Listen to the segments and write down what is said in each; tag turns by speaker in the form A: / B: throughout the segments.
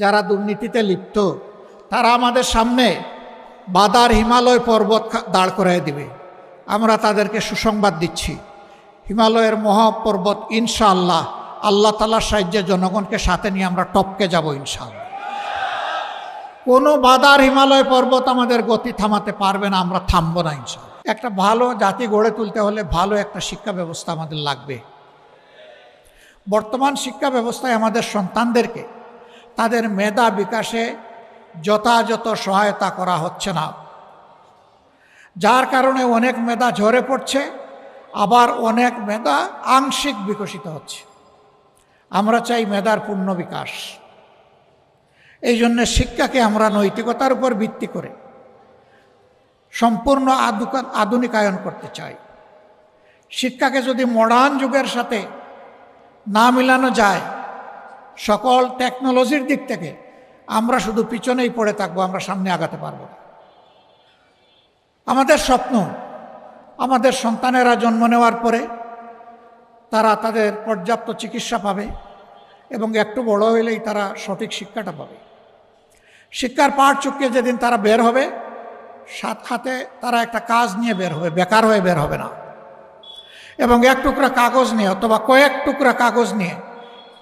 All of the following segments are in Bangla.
A: যারা দুর্নীতিতে লিপ্ত, তারা আমাদের সামনে বাদার হিমালয় পর্বত দাঁড় করাই দিবে। আমরা তাদেরকে সুসংবাদ দিচ্ছি। হিমালয়ের মহাপর্বত ইনশাআল্লাহ আল্লাহ তালার সাহায্যে জনগণকে সাথে নিয়ে আমরা টপকে যাব ইনশাআল্লাহ। কোনো বাদার হিমালয় পর্বত আমাদের গতি থামাতে পারবে না, আমরা থামবো না ইনশাআল্লাহ। একটা ভালো জাতি গড়ে তুলতে হলে ভালো একটা শিক্ষা ব্যবস্থা আমাদের লাগবে। বর্তমান শিক্ষা ব্যবস্থায় আমাদের সন্তানদেরকে তাদের মেধা বিকাশে যথাযথ সহায়তা করা হচ্ছে না। যার কারণে অনেক মেধা ঝরে পড়ছে, আবার অনেক মেধা আংশিক বিকশিত হচ্ছে। আমরা চাই মেধার পূর্ণ বিকাশ। এই জন্য শিক্ষাকে আমরা নৈতিকতার উপর ভিত্তি করে সম্পূর্ণ আধুনিকায়ন করতে চাই। শিক্ষাকে যদি মডার্ন যুগের সাথে না মিলানো যায় সকল টেকনোলজির দিক থেকে আমরা শুধু পিছনেই পড়ে থাকব, আমরা সামনে আগাতে পারব আমাদের স্বপ্ন, আমাদের সন্তানেরা জন্ম নেওয়ার পরে তারা তাদের পর্যাপ্ত চিকিৎসা পাবে এবং একটু বড় হইলেই তারা সঠিক শিক্ষাটা পাবে। শিক্ষার পাঠ চুকিয়ে যেদিন তারা বের হবে, সাত হাতে তারা একটা কাজ নিয়ে বের হবে, বেকার হয়ে বের হবে না। এবং এক টুকরা কাগজ নিয়ে অথবা কয়েক টুকরা কাগজ নিয়ে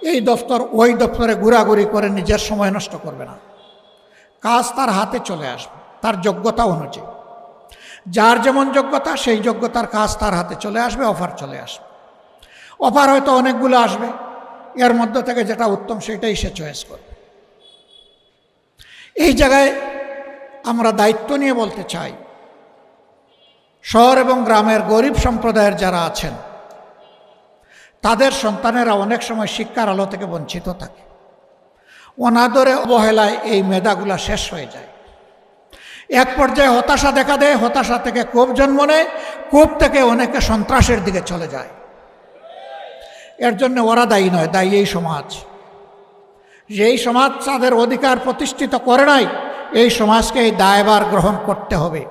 A: এই দপ্তর ওই দপ্তরে ঘোরাঘুরি করে নিজের সময় নষ্ট করবে না। কাজ তার হাতে চলে আসবে, তার যোগ্যতা অনুযায়ী। যার যেমন যোগ্যতা, সেই যোগ্যতার কাজ তার হাতে চলে আসবে, অফার চলে আসবে। অফার হয়তো অনেকগুলো আসবে, এর মধ্যে থেকে যেটা উত্তম সেটাই সে চয়েস করবে। এই জায়গায় আমরা দায়িত্ব নিয়ে বলতে চাই, শহর এবং গ্রামের গরিব সম্প্রদায়ের যারা আছেন তাদের সন্তানেরা অনেক সময় শিক্ষার আলো থেকে বঞ্চিত থাকে। অনাদরে অবহেলায় এই মেধাগুলা শেষ হয়ে যায়। এক পর্যায়ে হতাশা দেখা দেয়, হতাশা থেকে কোপ জন্ম নেয়, কোপ থেকে অনেকে সন্ত্রাসের দিকে চলে যায়। এর জন্য ওরা দায়ী নয়, দায়ী এই সমাজ। যেই সমাজ তাদের অধিকার প্রতিষ্ঠিত করে নাই, এই সমাজকে এই দায়বার গ্রহণ করতে হবে।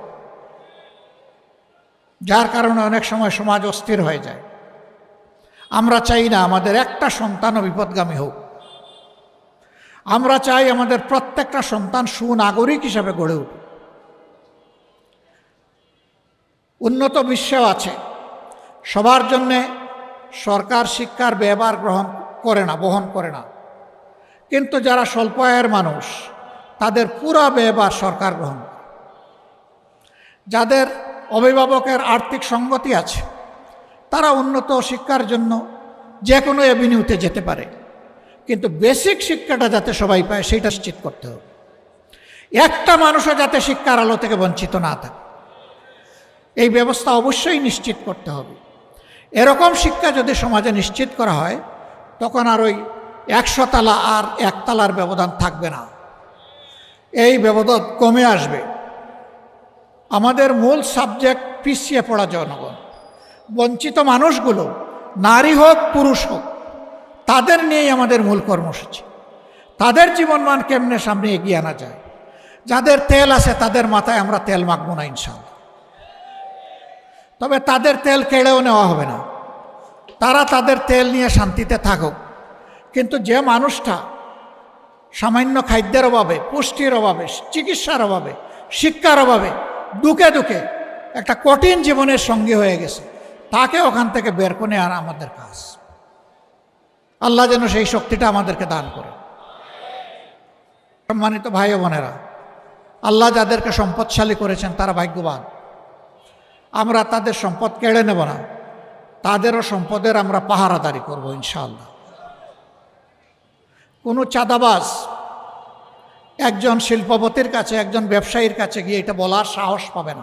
A: যার কারণে অনেক সময় সমাজ অস্থির হয়ে যায়। আমরা চাই না আমাদের একটা সন্তানও বিপদগামী হোক। আমরা চাই আমাদের প্রত্যেকটা সন্তান সুনাগরিক হিসাবে গড়ে উঠুক। উন্নত বিশ্বেও আছে। সবার জন্যে সরকার শিক্ষার ব্যবহার গ্রহণ করে না, বহন করে না। কিন্তু যারা স্বল্প আয়ের মানুষ, তাদের পুরা ব্যবহার সরকার গ্রহণ। যাদের অভিভাবকের আর্থিক সঙ্গতি আছে তারা উন্নত শিক্ষার জন্য যে কোনো অ্যাভিনিউতে যেতে পারে। কিন্তু বেসিক শিক্ষাটা যাতে সবাই পায়, সেটা নিশ্চিত করতে হবে। একটা মানুষও যাতে শিক্ষার আলো থেকে বঞ্চিত না থাকে, এই ব্যবস্থা অবশ্যই নিশ্চিত করতে হবে। এরকম শিক্ষা যদি সমাজে নিশ্চিত করা হয়, তখন আর ওই একশো তালা আর একতলার ব্যবধান থাকবে না। এই ব্যবধান কমে আসবে। আমাদের মূল সাবজেক্ট পিছিয়ে পড়া জনগণ। বঞ্চিত মানুষগুলো, নারী হোক, পুরুষ হোক, তাদের নিয়েই আমাদের মূল কর্মসূচি। তাদের জীবনমান কেমনে সামনে এগিয়ে আনা যায়? যাদের তেল আছে, তাদের মাথায় আমরা তেল মাখবো না ইনশাল্লাহ তবে তাদের তেল কেড়েও নেওয়া হবে না। তারা তাদের তেল নিয়ে শান্তিতে থাকুক। কিন্তু যে মানুষটা সামান্য খাদ্যের অভাবে, পুষ্টির অভাবে, চিকিৎসার অভাবে, শিক্ষার অভাবে দুকে দুকে একটা কঠিন জীবনের সঙ্গী হয়ে গেছে তাকে ওখান থেকে বের করে আনা আমাদের কাজ। আল্লাহ যেন সেই শক্তিটা আমাদেরকে দান করে। সম্মানিত ভাই বোনেরা, আল্লাহ যাদেরকে সম্পদশালী করেছেন, তারা ভাগ্যবান। আমরা তাদের সম্পদ কেড়ে নেব না। তাদেরও সম্পদের আমরা পাহারাদারি করব ইনশাআল্লাহ। কোনো চাঁদাবাজ একজন শিল্পপতির কাছে, একজন ব্যবসায়ীর কাছে গিয়ে এটা বলার সাহস পাবে না।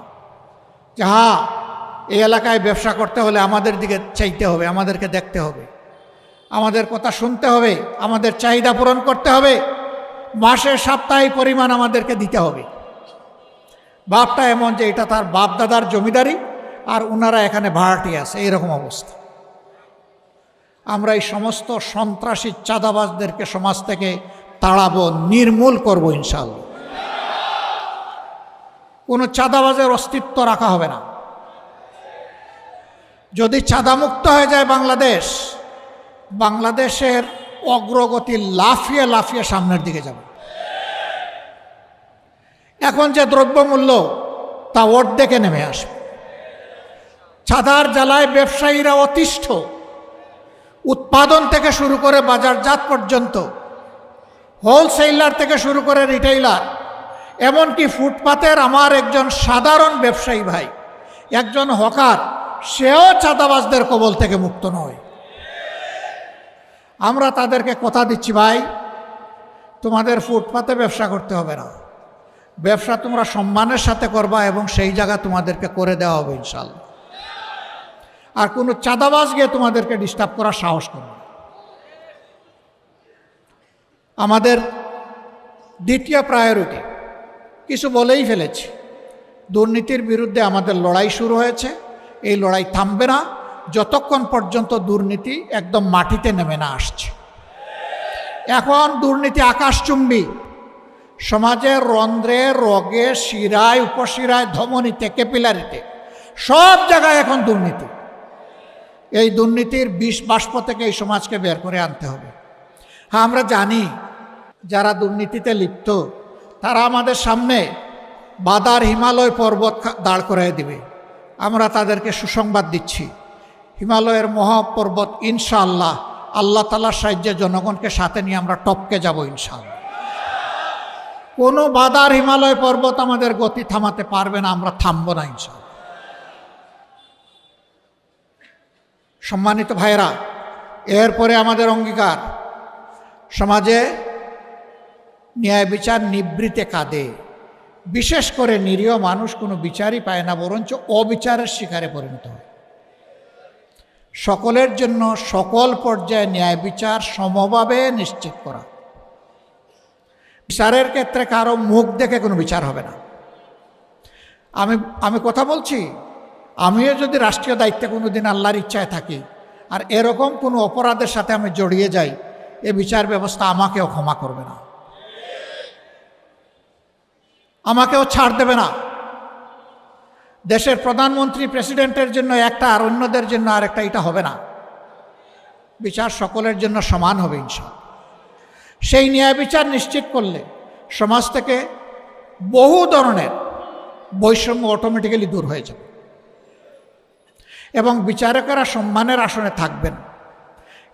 A: যে হ্যাঁ এই এলাকায় ব্যবসা করতে হলে আমাদের দিকে চাইতে হবে, আমাদেরকে দেখতে হবে। আমাদের কথা শুনতে হবে, আমাদের চাহিদা পূরণ করতে হবে। মাসে সাপ্তাহিক পরিমাণ আমাদেরকে দিতে হবে। বাপটা এমন যে এটা তার বাপ দাদার জমিদারি আর ওনারা এখানে ভাড়াটি আছে, এইরকম অবস্থা। আমরা এই সমস্ত সন্ত্রাসী চাঁদাবাজদেরকে সমাজ থেকে তাড়াবো, নির্মূল করব ইনশাল্লাহ কোনো চাঁদাবাজের অস্তিত্ব রাখা হবে না। যদি চাঁদামুক্ত হয়ে যায় বাংলাদেশ, বাংলাদেশের অগ্রগতি লাফিয়ে লাফিয়ে সামনের দিকে যাবে। এখন যে দ্রব্যমূল্য, তা অর্ধেকে নেমে আসবে। ছাদার জ্বালায় ব্যবসায়ীরা অতিষ্ঠ। উৎপাদন থেকে শুরু করে বাজারজাত পর্যন্ত, হোলসেলার থেকে শুরু করে রিটেইলার, এমনকি ফুটপাতের আমার একজন সাধারণ ব্যবসায়ী ভাই, একজন হকার সেও চাঁদাবাজদের কবল থেকে মুক্ত নয়। আমরা তাদেরকে কথা দিচ্ছি, ভাই, তোমাদের ফুটপাতে ব্যবসা করতে হবে না। ব্যবসা তোমরা সম্মানের সাথে করবা এবং সেই জায়গা তোমাদেরকে করে দেওয়া হবে ইনশাল্লাহ আর কোনো চাঁদাবাজ গিয়ে তোমাদেরকে ডিস্টার্ব করার সাহস করবে আমাদের দ্বিতীয় প্রায়োরিটি কিছু বলেই ফেলেছি। দুর্নীতির বিরুদ্ধে আমাদের লড়াই শুরু হয়েছে। এই লড়াই থামবে না। যতক্ষণ পর্যন্ত দুর্নীতি একদম মাটিতে নেমে না আসছে। এখন দুর্নীতি আকাশচুম্বী। সমাজের রন্ধ্রে, রগে, শিরায়, উপশিরায় ধমনীতে ক্যাপিলারিতে সব জায়গায় এখন দুর্নীতি। এই দুর্নীতির বিষ বাষ্প থেকে এই সমাজকে বের করে আনতে হবে। হ্যাঁ আমরা জানি যারা দুর্নীতিতে লিপ্ত, তারা আমাদের সামনে বাদার হিমালয় পর্বত দাঁড় করাই দিবে। আমরা তাদেরকে সুসংবাদ দিচ্ছি। হিমালয়ের মহাপর্বত, ইনশাআল্লাহ, আল্লাহ তালার সাহায্যে জনগণকে সাথে নিয়ে আমরা টপকে যাব, ইনশাআল্লাহ। কোনো বাদার হিমালয় পর্বত আমাদের গতি থামাতে পারবে না, আমরা থামবো না, ইনশাআল্লাহ। সম্মানিত ভাইরা এরপরে আমাদের অঙ্গীকার। সমাজে ন্যায় বিচার নিবৃতে কাঁদে। বিশেষ করে নিরীহ মানুষ কোনো বিচারই পায় না, বরঞ্চ অবিচারের শিকারে পরিণত হয়। সকলের জন্য সকল পর্যায়ে ন্যায় বিচার সমভাবে নিশ্চিত করা। বিচারের ক্ষেত্রে কারও মুখ দেখে কোনো বিচার হবে না। আমি আমি কথা বলছি, আমিও যদি রাষ্ট্রীয় দায়িত্বে কোনো দিন আল্লাহর ইচ্ছায় থাকি, আর এরকম কোনো অপরাধের সাথে আমি জড়িয়ে যাই, এ বিচার ব্যবস্থা আমাকেও ক্ষমা করবে না। আমাকেও ছাড় দেবে না। দেশের প্রধানমন্ত্রী প্রেসিডেন্টের জন্য একটা আর অন্যদের জন্য আরেকটা এটা হবে না। বিচার সকলের জন্য সমান হবে ইনশাল সেই ন্যায় বিচার নিশ্চিত করলে সমাজ থেকে বহু ধরনের বৈষম্য অটোমেটিক্যালি দূর হয়ে যাবে। এবং বিচারকেরা সম্মানের আসনে থাকবেন।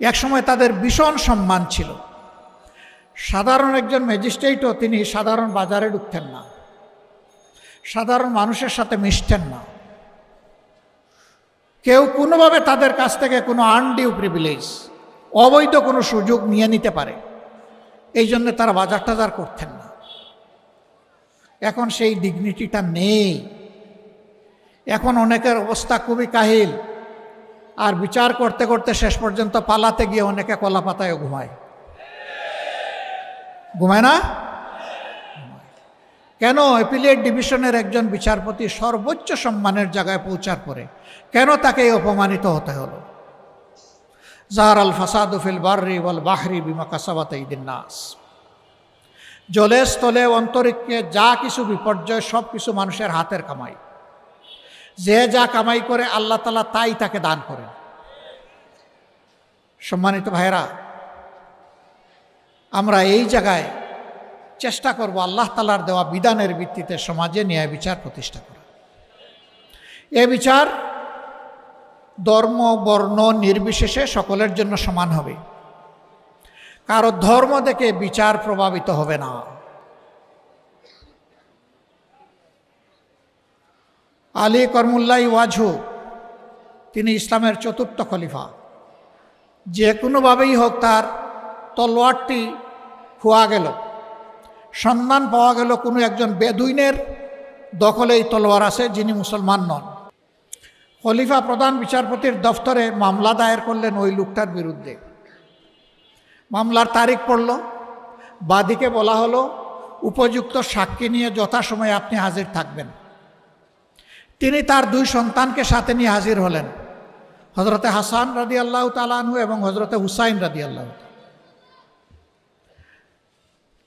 A: একসময় তাদের ভীষণ সম্মান ছিল। সাধারণ একজন ম্যাজিস্ট্রেটও তিনি সাধারণ বাজারে ঢুকতেন না। সাধারণ মানুষের সাথে মিশতেন না। কেউ কোনোভাবে তাদের কাছ থেকে কোনো আনডিউ প্রিভিলেজ অবৈধ কোনো সুযোগ নিয়ে নিতে পারে। এই জন্য তারা বাজার টাজার করতেন না। এখন সেই ডিগনিটিটা নেই। এখন অনেকের অবস্থা খুবই কাহিল। আর বিচার করতে করতে শেষ পর্যন্ত পালাতে গিয়ে অনেকে কলা পাতায় ঘুমায়। ঘুমায় না? কেন অ্যাপিলিয়েট ডিভিশনের একজন বিচারপতি সর্বোচ্চ সম্মানের জায়গায় পৌঁছার পরে কেন তাকে অপমানিত হতে হলো? জাহার আল ফাসাদুফিল বার্রি ওয়াল বাহরি বিমা কাসাবাত নাস। জলে স্থলে অন্তরিক্ষে যা কিছু বিপর্যয়, সব কিছু মানুষের হাতের কামাই। যে যা কামাই করে আল্লাহ তালা তাই তাকে দান করেন। সম্মানিত ভাইরা আমরা এই জায়গায় চেষ্টা করব আল্লাহ তালার দেওয়া বিধানের ভিত্তিতে সমাজে ন্যায় বিচার প্রতিষ্ঠা করা। এ বিচার ধর্ম, বর্ণ নির্বিশেষে সকলের জন্য সমান হবে। কারও ধর্ম দেখে বিচার প্রভাবিত হবে না। আলী করমুল্লাই ওয়াজহু, তিনি ইসলামের চতুর্থ খলিফা। যে কোনোভাবেই হোক তার তলোয়ারটি খোয়া গেল। সন্ধান পাওয়া গেল কোনো একজন বেদুইনের দখলে এই তলোয়ার আছে, যিনি মুসলমান নন। খলিফা প্রধান বিচারপতির দফতরে মামলা দায়ের করলেন ওই লোকটার বিরুদ্ধে। মামলার তারিখ পড়ল, বাদিকে বলা হলো, উপযুক্ত সাক্ষী নিয়ে যথাসময়ে আপনি হাজির থাকবেন। তিনি তার দুই সন্তানকে সাথে নিয়ে হাজির হলেন হজরতে হাসান রাদি আল্লাহ তালানহু এবং হজরতে হুসাইন রাদি আল্লাহ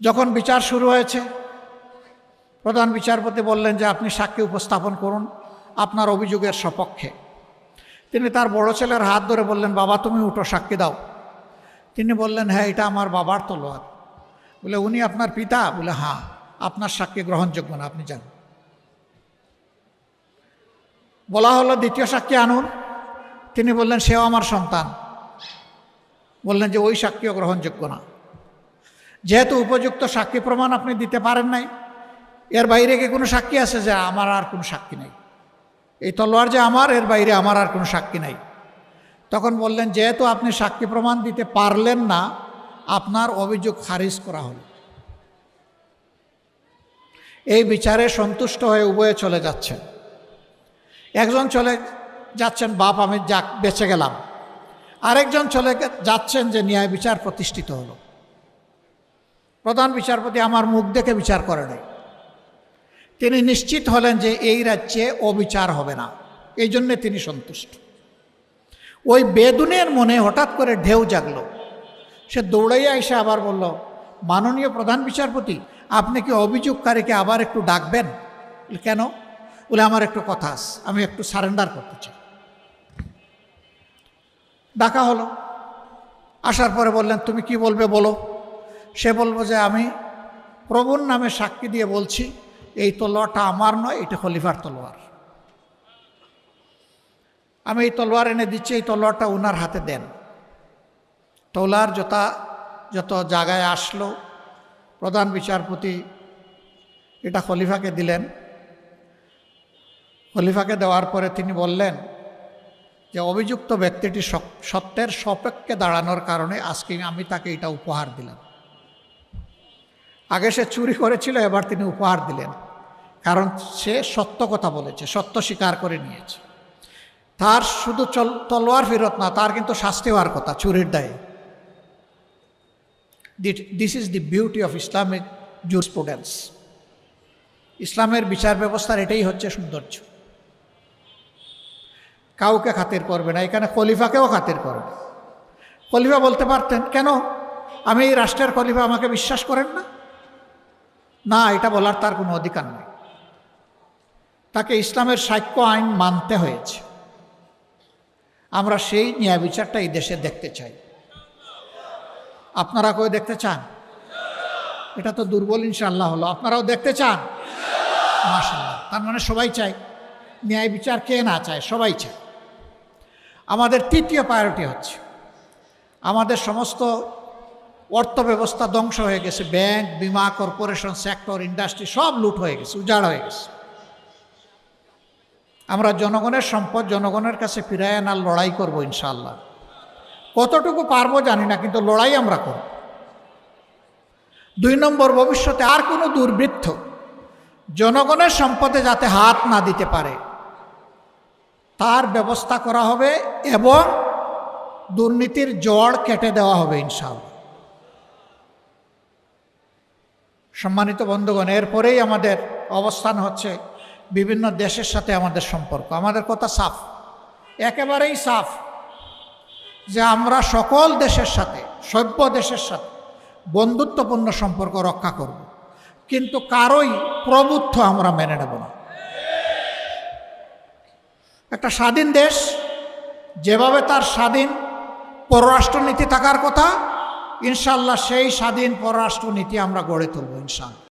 A: যখন বিচার শুরু হয়েছে, প্রধান বিচারপতি বললেন যে আপনি সাক্ষী উপস্থাপন করুন, আপনার অভিযোগের সপক্ষে। তিনি তার বড় ছেলের হাত ধরে বললেন, বাবা, তুমি উঠো, সাক্ষী দাও। তিনি বললেন হ্যাঁ এটা আমার বাবার তলোয়ার। বলে, উনি আপনার পিতা? বলে হ্যাঁ আপনার সাক্ষী গ্রহণযোগ্য না, আপনি যান। বলা হলো, দ্বিতীয় সাক্ষী আনুন। তিনি বললেন, সেও আমার সন্তান। বললেন যে, ওই সাক্ষীও গ্রহণযোগ্য না। যেহেতু উপযুক্ত সাক্ষী প্রমাণ আপনি দিতে পারেন নাই, এর বাইরে কি কোনো সাক্ষী আছে যে আমার আর কোনো সাক্ষী নেই? এই তলোয়ার যে আমার, এর বাইরে আমার আর কোনো সাক্ষী নাই। তখন বললেন, যেহেতু আপনি সাক্ষী প্রমাণ দিতে পারলেন না, আপনার অভিযোগ খারিজ করা হলো। এই বিচারে সন্তুষ্ট হয়ে উভয়ে চলে যাচ্ছেন। একজন চলে যাচ্ছেন, বাপ, আমি যাক বেঁচে গেলাম। আরেকজন চলে যাচ্ছেন যে ন্যায় বিচার প্রতিষ্ঠিত হলো। প্রধান বিচারপতি আমার মুখ দেখে বিচার করে নাই। তিনি নিশ্চিত হলেন যে এই রাজ্যে অবিচার হবে না। এই জন্যে তিনি সন্তুষ্ট। ওই বেদুনের মনে হঠাৎ করে ঢেউ জাগলো। সে দৌড়াইয়া এসে আবার বলল, মাননীয় প্রধান বিচারপতি, আপনি কি অভিযোগকারীকে আবার একটু ডাকবেন? কেন? বলে, আমার একটু কথা আস আমি একটু সারেন্ডার করতে চাই। ডাকা হলো। আসার পরে বললেন, তুমি কি বলবে বলো? সে বলব যে আমি প্রভুর নামে সাক্ষী দিয়ে বলছি, এই তলোয়ারটা আমার নয়, এটা খলিফার তলোয়ার। আমি এই তলোয়ার এনে দিচ্ছি, এই তলোয়ারটা ওনার হাতে দেন। তলোয়ার যথা, যত জায়গায় আসলো, প্রধান বিচারপতি এটা খলিফাকে দিলেন। খলিফাকে দেওয়ার পরে তিনি বললেন যে, অভিযুক্ত ব্যক্তিটি সত্যের সপক্ষে দাঁড়ানোর কারণে আজকে আমি তাকে এটা উপহার দিলাম। আগে সে চুরি করেছিল, এবার তিনি উপহার দিলেন। কারণ সে সত্য কথা বলেছে, সত্য স্বীকার করে নিয়েছে। তার শুধু চল তলোয়ার ফেরত না, তার কিন্তু শাস্তি হওয়ার কথা, চুরির দায়ে। This is the beauty of Islamic jurisprudence ইসলামের বিচার ব্যবস্থার এটাই হচ্ছে সৌন্দর্য। কাউকে খাতির করবে না, এখানে খলিফাকেও খাতির করবে খলিফা বলতে পারতেন, কেন? আমি এই রাষ্ট্রের খলিফা, আমাকে বিশ্বাস করেন না? না, এটা বলার তার কোনো অধিকার নেই। তাকে ইসলামের সাক্ষ্য আইন মানতে হয়েছে। আমরা সেই ন্যায় বিচারটা এই দেশে দেখতে চাই। আপনারা কেউ দেখতে চান? এটা তো দুর্বল ইনশাল্লাহ হলো। আপনারাও দেখতে চান? মাশাল্লাহ তার মানে সবাই চায়। ন্যায় বিচার কে না চায়? সবাই চায়। আমাদের তৃতীয় প্রায়োরিটি হচ্ছে। আমাদের সমস্ত অর্থ ব্যবস্থা ধ্বংস হয়ে গেছে, ব্যাংক, বিমা, কর্পোরেশন, সেক্টর, ইন্ডাস্ট্রি সব লুট হয়ে গেছে, উজাড় হয়ে গেছে। আমরা জনগণের সম্পদ জনগণের কাছে ফিরায় আনার লড়াই করব ইনশাল্লাহ কতটুকু পারব জানি না, কিন্তু লড়াই আমরা করব। দুই নম্বর, ভবিষ্যতে আর কোনো দুর্বৃত্ত জনগণের সম্পদে যাতে হাত না দিতে পারে, তার ব্যবস্থা করা হবে এবং দুর্নীতির জড় কেটে দেওয়া হবে ইনশাল্লাহ সম্মানিত বন্ধুগণ, এরপরেই আমাদের অবস্থান হচ্ছে বিভিন্ন দেশের সাথে আমাদের সম্পর্ক। আমাদের কথা সাফ। একেবারেই সাফ যে আমরা সকল দেশের সাথে, সভ্য দেশের সাথে বন্ধুত্বপূর্ণ সম্পর্ক রক্ষা করব। কিন্তু কারোই প্রবুদ্ধ আমরা মেনে নেব না। একটা স্বাধীন দেশ, যেভাবে তার স্বাধীন পররাষ্ট্রনীতি থাকার কথা ইনশাল্লাহ সেই স্বাধীন পররাষ্ট্রনীতি আমরা গড়ে তুলব ইনশাল্লাহ।